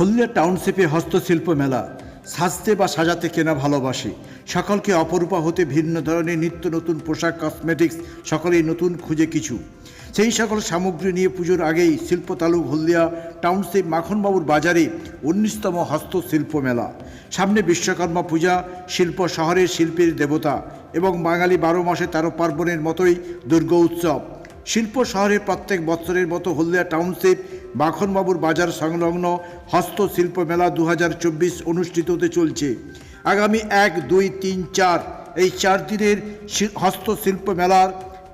হলদিয়া টাউনশিপে হস্তশিল্প মেলা। সাজতে বা সাজাতে কেনা ভালোবাসি। সকলকে অপরূপা হতে ভিন্ন ধরনের নিত্য নতুন পোশাক কসমেটিক্স সকলেই নতুন খুঁজে কিছু। সেই সকল সামগ্রী নিয়ে পুজোর আগেই শিল্প তালুক হলদিয়া টাউনশিপ, মাখনবাবুর বাজারে উনিশতম হস্তশিল্প মেলা। সামনে বিশ্বকর্মা পূজা, শিল্প শহরের শিল্পের দেবতা এবং বাঙালি বারো মাসে তেরো পার্বণের মতোই দুর্গা উৎসব। শিল্প শহরের প্রত্যেক বছরের মতো হলদিয়া টাউনশিপ মাখনবাবুর বাজার সংলগ্ন হস্তশিল্প মেলা দু হাজার চব্বিশ অনুষ্ঠিত হতে চলছে। আগামী এক, দুই, তিন, চার এই চার দিনের হস্তশিল্প মেলার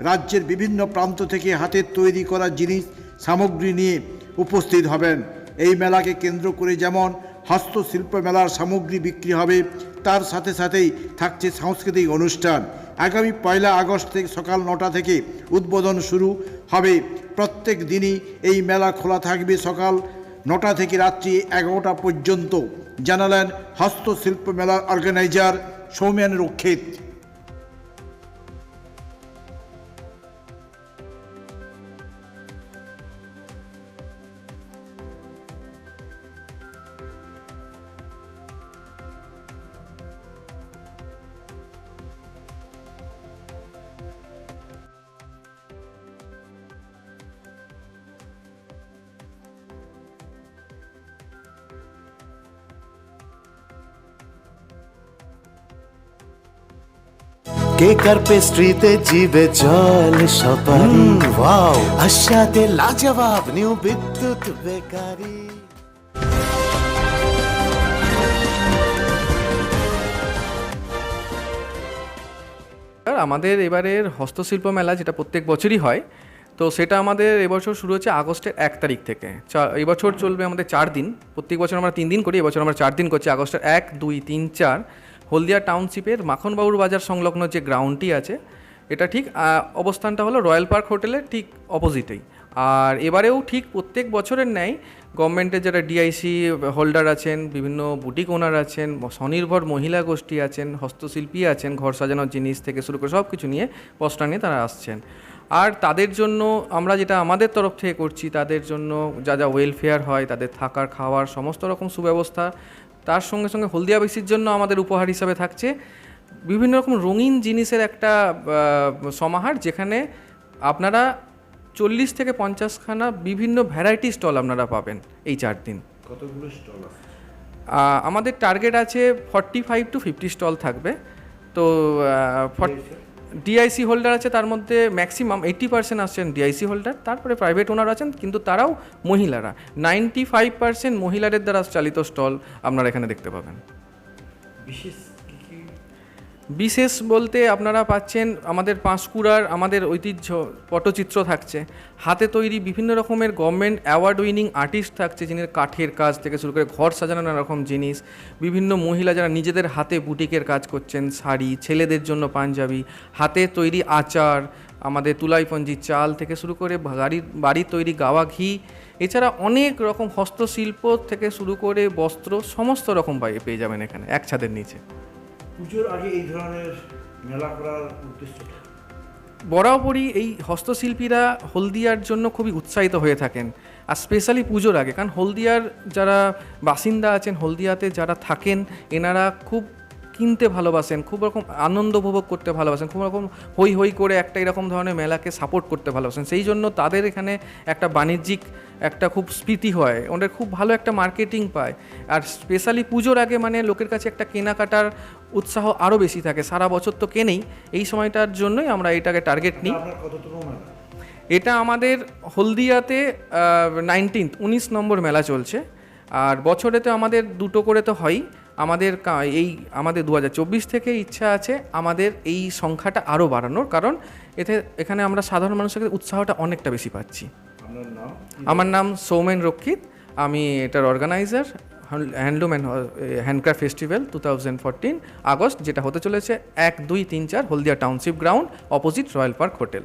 রাজ্যের বিভিন্ন প্রান্ত থেকে হাতের তৈরি করা জিনিস, সামগ্রী নিয়ে উপস্থিত হবেন। এই মেলাকে কেন্দ্র করে যেমন হস্তশিল্প মেলার সামগ্রী বিক্রি হবে, তার সাথে সাথেই থাকছে সাংস্কৃতিক অনুষ্ঠান। আগামী পয়লা আগস্ট থেকে সকাল নটা থেকে উদ্বোধন শুরু হবে প্রত্যেক দিনই এই মেলা খোলা থাকবে সকাল নটা থেকে রাত্রি এগারোটা পর্যন্ত। জানালেন হস্তশিল্প মেলার অর্গানাইজার সৌমেন রক্ষিত। কেক আর পেস্ট্রিতে জিবে জল সপারি। ওয়াও। আশাতে লাজবাব নিউ বিদ্যুৎ বেকারি। আর আমাদের এবারের হস্তশিল্প মেলা যেটা প্রত্যেক বছরই হয় তো সেটা আমাদের এবছর শুরু হচ্ছে আগস্টের এক তারিখ থেকে। চা- এই চলবে আমাদের চার দিন। প্রত্যেক বছর আমরা তিন দিন করি এবছর আমরা চার দিন করছি আগস্টের এক দুই তিন চার। হলদিয়া টাউনশিপের মাখনবাবুর বাজার সংলগ্ন যে গ্রাউন্ডটি আছে, এটা ঠিক অবস্থানটা হলো রয়্যাল পার্ক হোটেলের ঠিক অপোজিটেই। আর এবারেও ঠিক প্রত্যেক বছরের ন্যায় গভর্নমেন্টের যারা ডিআইসি হোল্ডার আছেন, বিভিন্ন বুটিক ওনার আছেন, স্বনির্ভর মহিলা গোষ্ঠী আছেন, হস্তশিল্পী আছেন, ঘর সাজানোর জিনিস থেকে শুরু করে সব কিছু নিয়ে পস্টার নিয়ে তারা আসছেন। আর তাদের জন্য আমরা যেটা আমাদের তরফ থেকে করছি, তাদের জন্য যা যা ওয়েলফেয়ার হয়, তাদের থাকার, খাওয়ার, সমস্ত রকম সুব্যবস্থা তার সঙ্গে সঙ্গে হলদিয়াবাসীর জন্য আমাদের উপহার হিসাবে থাকছে বিভিন্ন রকম রঙিন জিনিসের একটা সমাহার যেখানে আপনারা চল্লিশ থেকে পঞ্চাশখানা বিভিন্ন ভ্যারাইটি স্টল আপনারা পাবেন এই চার দিন। কতগুলো স্টল আমাদের টার্গেট আছে forty five to fifty stall থাকবে। তো ডিআইসি হোল্ডার আছে, তার মধ্যে ম্যাক্সিমাম এইট্টি পার্সেন্ট আসছেন ডিআইসি হোল্ডার তারপরে প্রাইভেট ওনার আছেন, কিন্তু তারাও মহিলারা। নাইনটি ফাইভ পার্সেন্ট মহিলাদের দ্বারা চালিত স্টল আপনারা এখানে দেখতে পাবেন। বিশেষ বিশেষ বলতে আপনারা পাচ্ছেন আমাদের পাঁশকুড়ার আমাদের ঐতিহ্য পটচিত্র থাকছে। হাতে তৈরি বিভিন্ন রকমের গভর্নমেন্ট অ্যাওয়ার্ড উইনিং আর্টিস্ট থাকছে যিনি কাঠের কাজ থেকে শুরু করে ঘর সাজানো নানা রকম জিনিস, বিভিন্ন মহিলা যারা নিজেদের হাতে বুটিকের কাজ করছেন, শাড়ি, ছেলেদের জন্য পাঞ্জাবি, হাতে তৈরি আচার, আমাদের তুলাইপঞ্জি চাল থেকে শুরু করে গাড়ির বাড়ির তৈরি গাওয়া ঘি, এছাড়া অনেক রকম হস্তশিল্প থেকে শুরু করে বস্ত্র, সমস্ত রকম পেয়ে যাবেন এখানে, এক ছাদের নিচে। পুজোর আগে এই ধরনের মেলা করার উদ্দেশ্যটা? বরাবরই এই হস্তশিল্পীরা হলদিয়ার জন্য খুবই উৎসাহিত হয়ে থাকেন, আর স্পেশালি পুজোর আগে, কারণ হলদিয়ার যারা বাসিন্দা আছেন, হলদিয়াতে যারা থাকেন, এনারা খুব কিনতে ভালোবাসেন খুব রকম আনন্দ উপভোগ করতে ভালোবাসেন খুব রকম হই হই করে একটা এরকম ধরনের মেলাকে সাপোর্ট করতে ভালোবাসেন। সেই জন্য তাদের এখানে একটা বাণিজ্যিক একটা খুব স্মৃতি হয় ওদের খুব ভালো একটা মার্কেটিং পায়। আর স্পেশালি পুজোর আগে মানে লোকের কাছে একটা কেনাকাটার উৎসাহ আরও বেশি থাকে সারা বছর তো কেনেই এই সময়টার জন্যই আমরা এটাকে টার্গেট নিই। এটা আমাদের হলদিয়াতে নাইনটিন্থ উনিশ নম্বর মেলা চলছে। আর বছরে তো আমাদের দুটো করে তো হয়ই। আমাদের এই আমাদের দু হাজার চব্বিশ থেকে ইচ্ছা আছে আমাদের এই সংখ্যাটা আরও বাড়ানোর কারণ এতে এখানে আমরা সাধারণ মানুষের উৎসাহটা অনেকটা বেশি পাচ্ছি। আমার নাম সৌমেন রক্ষিত আমি এটার organiser handloom and handcraft festival two thousand fourteen August যেটা হতে চলেছে এক দুই তিন চার Haldia township ground opposite royal park hotel.